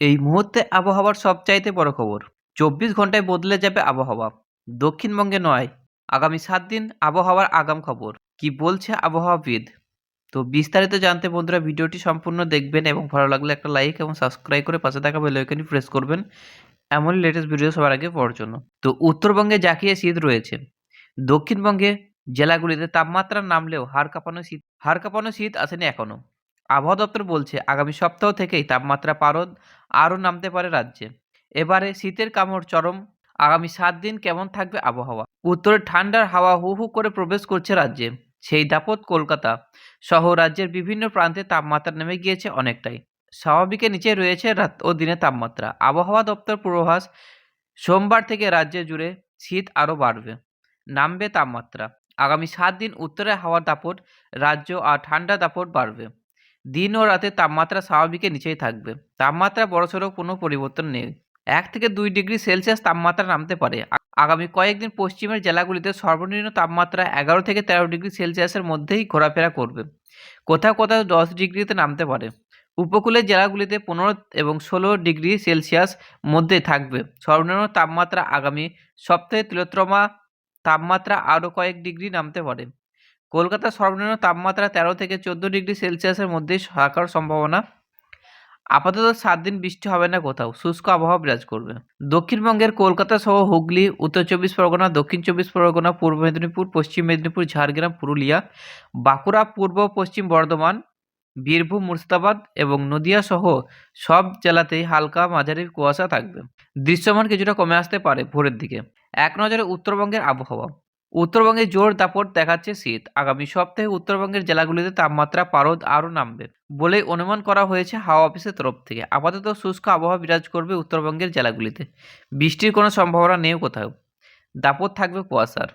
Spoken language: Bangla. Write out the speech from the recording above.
এই মুহূর্তে আবহাওয়ার সবচাইতে বড় খবর, চব্বিশ ঘন্টায় বদলে যাবে আবহাওয়া। দক্ষিণবঙ্গে নয়, আগামী সাত দিন আবহাওয়ার আগাম খবর। কি বলছে আবহাওয়াবিদ? তো বিস্তারিত জানতে বন্ধুরা ভিডিওটি সম্পূর্ণ দেখবেন এবং ভালো লাগলে একটা লাইক এবং সাবস্ক্রাইব করে পাশে থাকা বেল আইকনটি প্রেস করবেন। এমনই লেটেস্ট ভিডিও সবার আগে পাওয়ার জন্য। তো উত্তরবঙ্গে জাকিয়ে শীত রয়েছে। দক্ষিণবঙ্গে জেলাগুলিতে তাপমাত্রা নামলেও হাড় কাঁপানো শীত হাড় কাঁপানো শীত আসেনি এখনও আবহাওয়া দপ্তর বলছে, আগামী সপ্তাহ থেকেই তাপমাত্রা পারদ আরও নামতে পারে রাজ্যে। এবারে শীতের কামড় চরম। আগামী সাত দিন কেমন থাকবে আবহাওয়া? উত্তরে ঠান্ডার হাওয়া হু হু করে প্রবেশ করছে রাজ্যে। সেই দাপত কলকাতা সহ রাজ্যের বিভিন্ন প্রান্তে তাপমাত্রা নেমে গিয়েছে অনেকটাই। স্বাভাবিকের নিচে রয়েছে রাত ও দিনের তাপমাত্রা। আবহাওয়া দপ্তর পূর্বাভাস, সোমবার থেকে রাজ্যে জুড়ে শীত আরও বাড়বে। নামবে তাপমাত্রা। আগামী সাত দিন উত্তরে হাওয়ার দাপট, রাজ্য আর ঠান্ডা দাপট বাড়বে। দিন ও রাতে তাপমাত্রা স্বাভাবিকের নিচেই থাকবে। তাপমাত্রা বড়সড় কোনো পরিবর্তন নেই। এক থেকে দুই ডিগ্রি সেলসিয়াস তাপমাত্রা নামতে পারে। আগামী কয়েকদিন পশ্চিমের জেলাগুলিতে সর্বনিম্ন তাপমাত্রা এগারো থেকে তেরো ডিগ্রি সেলসিয়াসের মধ্যেই ঘোরাফেরা করবে। কোথাও কোথাও দশ ডিগ্রিতে নামতে পারে। উপকূলের জেলাগুলিতে পনেরো এবং ষোলো ডিগ্রি সেলসিয়াস মধ্যে থাকবে। সর্বনিম্ন তাপমাত্রা আগামী সপ্তাহে তিলোত্তমা তাপমাত্রা আরও কয়েক ডিগ্রি নামতে পারে। কলকাতার সর্বনিম্ন তাপমাত্রা তেরো থেকে চোদ্দ ডিগ্রি সেলসিয়াসের মধ্যেই থাকার সম্ভাবনা। আপাতত সাত দিন বৃষ্টি হবে না কোথাও, শুষ্ক আবহাওয়া বিরাজ করবে। দক্ষিণবঙ্গের কলকাতা সহ হুগলি, উত্তর চব্বিশ পরগনা, দক্ষিণ চব্বিশ পরগনা, পূর্ব মেদিনীপুর, পশ্চিম মেদিনীপুর, ঝাড়গ্রাম, পুরুলিয়া, বাঁকুড়া, পূর্ব পশ্চিম বর্ধমান, বীরভূম, মুর্শিদাবাদ এবং নদিয়া সহ সব জেলাতেই হালকা মাঝারি কুয়াশা থাকবে। দৃশ্যমান কিছুটা কমে আসতে পারে ভোরের দিকে। এক নজরে উত্তরবঙ্গের আবহাওয়া। উত্তরবঙ্গে জোর দাপট দেখাচ্ছে শীত। আগামী সপ্তাহে উত্তরবঙ্গের জেলাগুলিতে তাপমাত্রা, পারদ আরও নামবে বলে অনুমান করা হয়েছে হাওয়া অফিসের তরফ থেকে। আপাতত শুষ্ক আবহাওয়া বিরাজ করবে উত্তরবঙ্গের জেলাগুলিতে। বৃষ্টির কোনো সম্ভাবনা নেই কোথাও। দাপট থাকবে কুয়াশার।